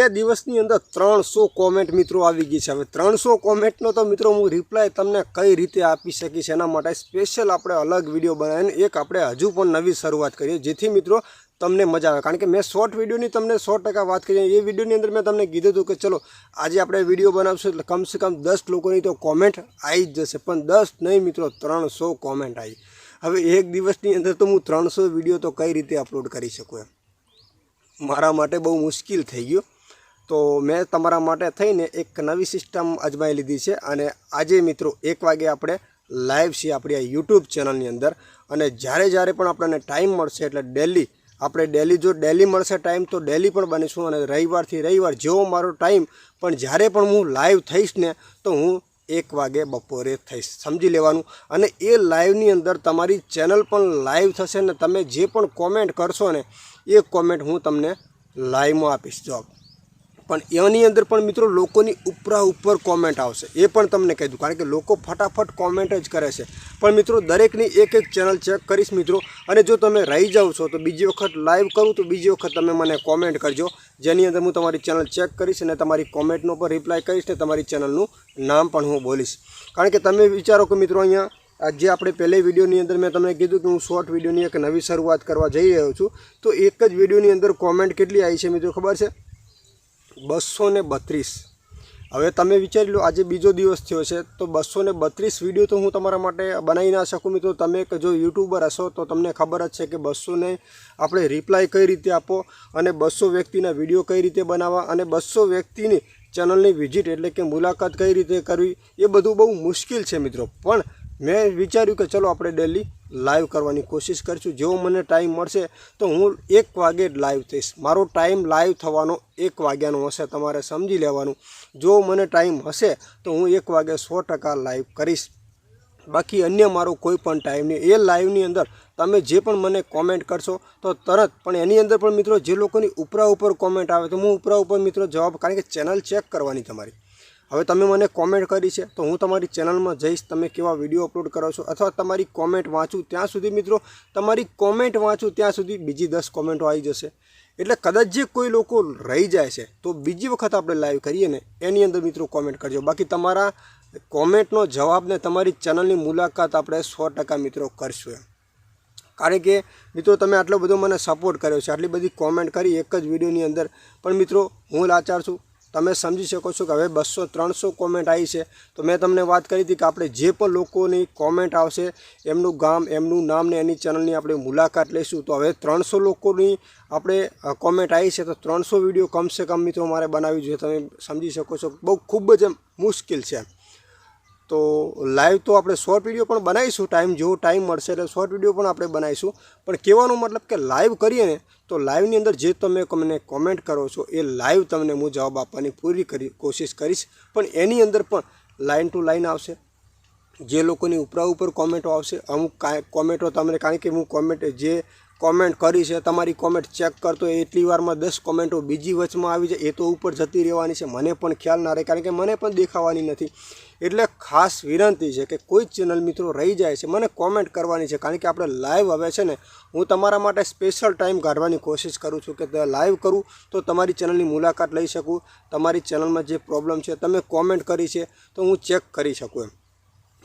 બે દિવસની અંદર ત્રણસો કોમેન્ટ મિત્રો આવી ગઈ છે. હવે ત્રણસો કોમેન્ટનો તો મિત્રો હું રિપ્લાય તમને કઈ રીતે આપી શકીશ એના માટે સ્પેશિયલ આપણે અલગ વીડિયો બનાવીને એક આપણે હજુ પણ નવી શરૂઆત કરીએ. જેથી મિત્રો તમને મજા આવે. કારણ કે મેં શોર્ટ વિડીયોની તમને સો ટકા વાત કરી એ વિડીયોની અંદર મેં તમને કીધું હતું કે ચલો, આજે આપણે વીડિયો બનાવશું એટલે કમસે કમ દસ લોકોની તો કોમેન્ટ આવી જ જશે. પણ દસ નહીં મિત્રો, ત્રણસો કોમેન્ટ આવી હવે એક દિવસની અંદર તો હું ત્રણસો વીડિયો તો કઈ રીતે અપલોડ કરી શકું એમ? મારા માટે બહુ મુશ્કેલ થઈ ગયું. તો મેં તમારા માટે થઈને એક નવી સિસ્ટમ અજમાઈ લીધી છે અને આજે મિત્રો એક વાગે આપણે લાઈવ છીએ આપણી આ યુટ્યુબ ચેનલની અંદર અને જ્યારે જ્યારે પણ આપણને ટાઈમ મળશે એટલે ડેલી આપણે ડેલી જો ડેલી મળશે ટાઈમ તો ડેલી પણ બનીશું અને રવિવારથી રવિવાર જેવો મારો ટાઈમ પણ જ્યારે પણ હું લાઈવ થઈશ ને તો હું એક વાગે બપોરે થઈશ, સમજી લેવાનું. અને એ લાઈવની અંદર તમારી ચેનલ પણ લાઈવ થશે ને તમે જે પણ કોમેન્ટ કરશો ને એ કોમેન્ટ હું તમને લાઈવમાં આપીશ જોબ પણ એની અંદર પણ મિત્રો લોકોની ઉપરા ઉપર કોમેન્ટ આવશે. એ પણ તમને કહી દઉં, કારણ કે લોકો ફટાફટ કોમેન્ટ જ કરે છે. પણ મિત્રો દરેકની એક એક ચેનલ ચેક કરીશ મિત્રો. અને જો તમે રહી જાઓ છો, તો બીજી વખત લાઈવ કરું, તો બીજી વખત તમે મને કોમેન્ટ કરજો. જેની અંદર હું તમારી ચેનલ ચેક કરીશ અને તમારી કોમેન્ટનો પણ રિપ્લાય કરીશ ને તમારી ચેનલનું નામ પણ હું બોલીશ. કારણ કે તમે વિચારો કે મિત્રો અહીંયા આજે આપણે પહેલી વિડીયોની અંદર મેં તમને કીધું કે હું શોર્ટ વિડીયોની એક નવી શરૂઆત કરવા જઈ રહ્યો છું, તો એક જ વિડીયોની અંદર કોમેન્ટ કેટલી આવી છે મિત્રો ખબર છે? બસો ને બત્રીસ. હવે તમે વિચારી લો, આજે બીજો દિવસ થયો છે, તો બસો ને બત્રીસ વીડિયો તો હું તમારા માટે બનાવી ના શકું મિત્રો. તમે જો યુટ્યુબર હશો, તો તમને ખબર જ છે કે બસોને આપણે રિપ્લાય કઈ રીતે આપો અને બસો વ્યક્તિના વીડિયો કઈ રીતે બનાવવા અને બસો વ્યક્તિની ચેનલની વિઝિટ એટલે કે મુલાકાત કઈ રીતે કરવી, એ બધું બહુ મુશ્કેલ છે મિત્રો. પણ મેં વિચાર્યું કે ચલો આપણે ડેલી લાઈવ કરવાની કોશિશ કરીશું. જેવો મને ટાઈમ મળશે તો હું એક વાગે લાઈવ થઈશ. મારો ટાઈમ લાઈવ થવાનો એક વાગ્યાનો હશે, તમારે સમજી લેવાનું. જો મને ટાઈમ હશે તો હું એક વાગે સો ટકા લાઈવ કરીશ. બાકી અન્ય મારો કોઈ પણ ટાઈમ નહીં. એ લાઈવની અંદર તમે જે પણ મને કોમેન્ટ કરશો તો તરત, પણ એની અંદર પણ મિત્રો જે લોકોની ઉપરા ઉપર કોમેન્ટ આવે તો હું ઉપરા ઉપર મિત્રો જવાબ, કારણ કે ચેનલ ચેક કરવાની તમારી. હવે તમે મને કોમેન્ટ કરી છે, તો હું તમારી ચેનલમાં જઈશ, તમે કેવા વીડિયો અપલોડ કરો છો, અથવા તમારી કોમેન્ટ વાંચું ત્યાં સુધી મિત્રો, તમારી કોમેન્ટ વાંચું ત્યાં સુધી બીજી દસ કોમેન્ટો આવી જશે. એટલે કદાચ જે કોઈ લોકો રહી જાય છે, તો બીજી વખત આપણે લાઈવ કરીએ ને, એની અંદર મિત્રો કોમેન્ટ કરજો. બાકી તમારા કોમેન્ટનો જવાબને તમારી ચેનલની મુલાકાત આપણે સો ટકા મિત્રો કરશું એમ. કારણ કે મિત્રો તમે આટલો બધો મને સપોર્ટ કર્યો છે, આટલી બધી કોમેન્ટ કરી એક જ વિડીયોની અંદર. પણ મિત્રો હું લાચાર છું તમે સમજી શકો છો કે હવે બસો ત્રણસો કોમેન્ટ આવી છે. તો મેં તમને વાત કરી હતી કે આપણે જે પણ લોકોની કોમેન્ટ આવશે, એમનું ગામ, એમનું નામ ને એની ચેનલની આપણે મુલાકાત લઈશું. તો હવે ત્રણસો લોકોની આપણે કોમેન્ટ આવી છે. તો ત્રણસો વીડિયો કમસે કમ મિત્રો મારે બનાવવી જોઈએ. તમે સમજી શકો છો બહુ ખૂબ જ મુશ્કેલ છે તો લાઈવ તો આપણે શોર્ટ વીડિયો પણ બનાવીશું ટાઈમ જેવો ટાઈમ મળશે એટલે શોર્ટ વીડિયો પણ આપણે બનાવીશું. પણ કહેવાનો મતલબ કે લાઈવ કરીએ ને, તો લાઈવની અંદર જે તમે મને કોમેન્ટ કરો છો, એ લાઈવ તમને હું જવાબ આપવાની પૂરી કરી, કોશિશ કરીશ. પણ એની અંદર પણ લાઈન ટુ લાઈન આવશે. જે લોકોની ઉપરા ઉપર કોમેન્ટો આવશે, અમુક કાંઈ કોમેન્ટો તમને, કારણ કે હું કોમેન્ટ જે કોમેન્ટ કરી છે, તમારી કોમેન્ટ ચેક કરતો એટલી વારમાં દસ કોમેન્ટો બીજી વચમાં આવી જાય. એ તો ઉપર જતી રહેવાની છે. મને પણ ખ્યાલ ના રહે, કારણ કે મને પણ દેખાવાની નથી. એટલે ખાસ વિનંતી છે કે કોઈ ચેનલ મિત્રો રહી જાય છે, મને કોમેન્ટ કરવાની છે, કારણ કે આપણે લાઈવ હવે છે ને, હું તમારા માટે સ્પેશિયલ ટાઈમ કાઢવાની કોશિશ કરું છું કે લાઈવ કરું, તો તમારી ચેનલની મુલાકાત લઈ શકું. તમારી ચેનલમાં જે પ્રોબ્લેમ છે, તમે કોમેન્ટ કરી છે, તો હું ચેક કરી શકું એમ.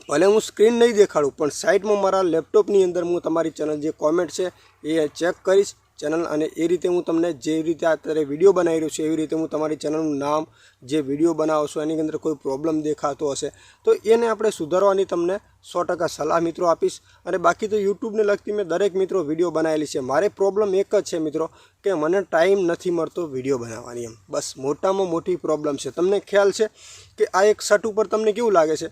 ભલે હું સ્ક્રીન નહીં દેખાડું, પણ સાઈડમાં મારા લેપટોપની અંદર હું તમારી ચેનલ જે કોમેન્ટ છે એ ચેક કરીશ. ચેનલ અને એ રીતે હું તમને જે રીતે અત્યારે વીડિયો બનાવી રહ્યો છું, એવી રીતે હું તમારી ચેનલનું નામ જે વીડિયો બનાવો છો, એની અંદર કોઈ પ્રોબ્લેમ દેખાતો હશે, તો એને આપણે સુધારવાની તમને સો ટકા સલાહ મિત્રો આપીશ. અને બાકી તો યુટ્યુબને લગતી મેં દરેક મિત્રો વીડિયો બનાવેલી છે. મારે પ્રોબ્લેમ એક જ છે મિત્રો, કે મને ટાઈમ નથી મળતો વીડિયો બનાવવાની એમ. બસ મોટામાં મોટી પ્રોબ્લેમ છે. તમને ખ્યાલ છે કે આ એક શર્ટ ઉપર તમને કેવું લાગે છે?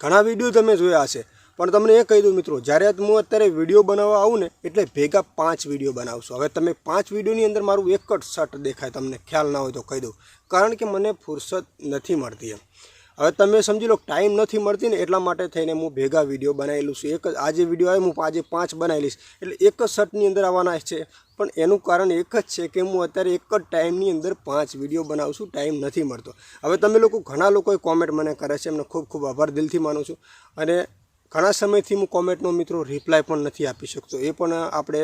ઘણા વીડિયો તમે જોયા હશે. પણ તમને એ કહી દઉં મિત્રો, જ્યારે હું અત્યારે વીડિયો બનાવવા આવું ને, એટલે ભેગા પાંચ વીડિયો બનાવશું. હવે તમે પાંચ વિડીયોની અંદર મારું એક જ શર્ટ દેખાય તમને, ખ્યાલ ના હોય તો કહી દઉં. કારણ કે મને ફુરસત નથી મળતી એમ. હવે તમે સમજી લો, ટાઈમ નથી મળતી ને એટલા માટે થઈને હું ભેગા વીડિયો બનાવેલું છું. એક આજે વીડિયો આવે હું આજે પાંચ બનાવી લઈશ એટલે એક જ શર્ટની અંદર આવવાના છે. પણ એનું કારણ એક જ છે કે હું અત્યારે એક જ ટાઈમની અંદર પાંચ વીડિયો બનાવું છું, ટાઈમ નથી મળતો. હવે તમે લોકો, ઘણા લોકોએ કોમેન્ટ મને કરે છે, એમને ખૂબ ખૂબ આભાર દિલથી માનું છું. અને ઘણા સમયથી હું કોમેન્ટનો મિત્રો રિપ્લાય પણ નથી આપી શકતો. એ પણ આપણે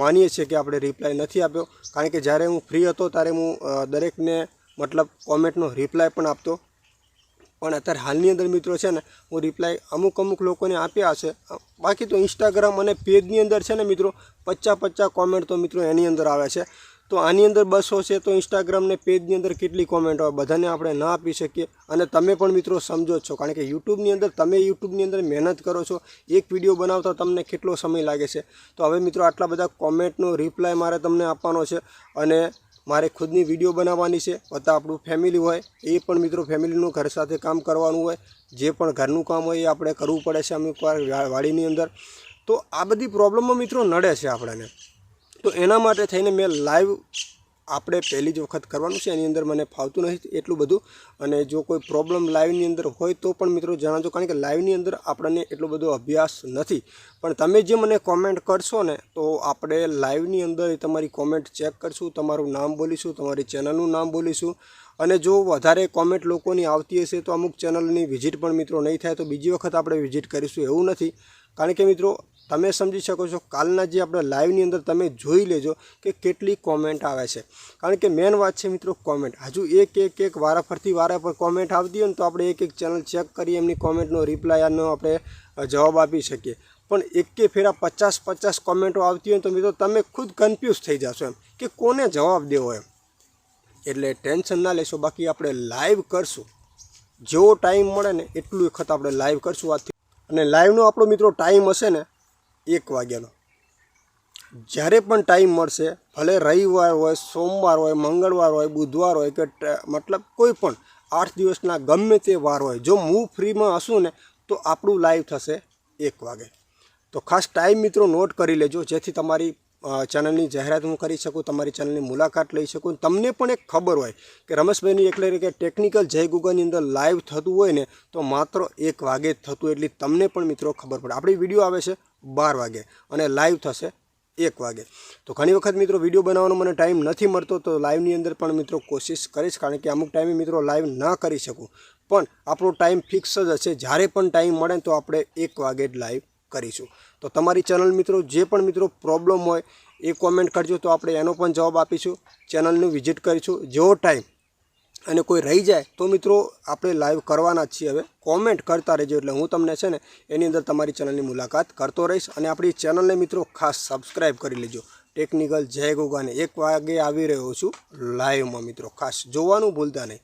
માનીએ છીએ કે આપણે રિપ્લાય નથી આપ્યો. કારણ કે જ્યારે હું ફ્રી હતો, ત્યારે હું દરેકને મતલબ કોમેન્ટનો રિપ્લાય પણ આપતો. પણ અત્યારે હાલની અંદર મિત્રો છે ને, હું રિપ્લાય અમુક અમુક લોકોને આપ્યા છે. બાકી તો ઇન્સ્ટાગ્રામ અને પેજની અંદર છે ને મિત્રો પચાસ પચાસ કોમેન્ટ તો મિત્રો એની અંદર આવે છે. તો આની અંદર બસો છે, તો ઇન્સ્ટાગ્રામ ને પેજની અંદર કેટલી કોમેન્ટ હોય બધાને આપણે ના આપી શકીએ. અને તમે પણ મિત્રો સમજો છો, કારણ કે યુટ્યુબની અંદર, તમે યુટ્યુબની અંદર મહેનત કરો છો. એક વીડિયો બનાવતા તમને કેટલો સમય લાગે છે. તો હવે મિત્રો આટલા બધા કોમેન્ટનો રિપ્લાય મારે તમને આપવાનો છે. અને મારે ખુદની વીડિયો બનાવવાની છે, વત્તા આપણું ફેમિલી હોય, એ પણ મિત્રો ફેમિલીનું ઘર સાથે કામ કરવાનું હોય, જે પણ ઘરનું કામ હોય એ આપણે કરવું પડે છે અમુક વાર વાડીની અંદર. તો આ બધી પ્રોબ્લેમો મિત્રો નડે છે આપણને. તો એના માટે થઈને મેં લાઈવ આપણે પહેલી જ વખત કરવાનું છે, એની અંદર મને ફાવતું નથી એટલું બધું. અને જો કોઈ પ્રોબ્લેમ લાઈવની અંદર હોય તો પણ મિત્રો જણાવજો, કારણ કે લાઈવની અંદર આપણને એટલો બધો અભ્યાસ નથી. પણ તમે જે મને કોમેન્ટ કરશો ને, તો આપણે લાઈવની અંદર તમારી કોમેન્ટ ચેક કરશું, તમારું નામ બોલીશું, તમારી ચેનલનું નામ બોલીશું. અને જો વધારે કોમેન્ટ લોકોની આવતી હશે તો અમુક ચેનલની વિઝિટ પણ મિત્રો નહીં થાય તો બીજી વખત આપણે વિઝિટ કરીશું એવું નથી. કારણ કે મિત્રો, તમે સમજી શકો છો, કાલના જે આપણે લાઈવની અંદર તમે જોઈ લેજો કે કેટલી કોમેન્ટ આવે છે. કારણ કે મેન વાત છે મિત્રો કોમેન્ટ હજુ એક એક એક વારા ફરતી વારા પર કોમેન્ટ આવતી હોય ને તો આપણે એક એક ચેનલ ચેક કરી એમની કોમેન્ટનો રિપ્લાયનો આપણે જવાબ આપી શકીએ. પણ એકે ફેરા પચાસ પચાસ કોમેન્ટો આવતી હોય તો મિત્રો તમે ખુદ કન્ફ્યુઝ થઈ જશો એમ કે કોને જવાબ દેવો એમ? એટલે ટેન્શન ના લેશો, બાકી આપણે લાઈવ કરશું. જેવો ટાઈમ મળે ને એટલું વખત આપણે લાઈવ કરશું આથી અને લાઈવનો આપણો મિત્રો ટાઈમ હશે ને એક વાગ્યાનો. જ્યારે પણ ટાઈમ મળશે, ભલે રવિવાર હોય, સોમવાર હોય, મંગળવાર હોય, બુધવાર હોય કે મતલબ કોઈ પણ આઠ દિવસના ગમે તે વાર હોય, જો હું ફ્રીમાં હશું ને, તો આપણું લાઈવ થશે એક વાગે. તો ખાસ ટાઈમ મિત્રો નોટ કરી લેજો, જેથી તમારી ચેનલની જાહેરાત હું કરી શકું, તમારી ચેનલની મુલાકાત લઈ શકું. તમને પણ એક ખબર હોય કે રમેશભાઈની એટલે કે ટેકનિકલ જય ગૂગલની અંદર લાઈવ થતું હોય ને, તો માત્ર એક વાગે થતું એટલી તમને પણ મિત્રો ખબર પડે. આપણી વીડિયો આવે છે બાર વાગે અને લાઈવ થશે એક વાગે. તો ઘણી વખત મિત્રો વીડિયો બનાવવાનો મને ટાઈમ નથી મળતો, તો લાઈવની અંદર પણ મિત્રો કોશિશ કરીશ, કારણ કે અમુક ટાઈમે મિત્રો લાઈવ ના કરી શકું. પણ આપણો ટાઈમ ફિક્સ જ હશે. જ્યારે પણ ટાઈમ મળે તો આપણે એક વાગે જ લાઈવ કરીશું. તો તમારી ચેનલ મિત્રો, જે પણ મિત્રો પ્રોબ્લેમ હોય, એ કોમેન્ટ કરજો. તો આપણે એનો પણ જવાબ આપીશું. ચેનલનું વિઝિટ કરીશું. જેવો ટાઈમ અને કોઈ રહી જાય, તો મિત્રો આપણે લાઈવ કરવાના જ છીએ. હવે કોમેન્ટ કરતા રહેજો. એટલે હું તમને છે ને, એની અંદર તમારી ચેનલની મુલાકાત કરતો રહીશ. અને આપણી ચેનલને મિત્રો ખાસ સબસ્ક્રાઈબ કરી લેજો. ટેકનિકલ જય ગોગાને. એક વાગે આવી રહ્યો છું લાઈવમાં મિત્રો. ખાસ જોવાનું ભૂલતા નહીં.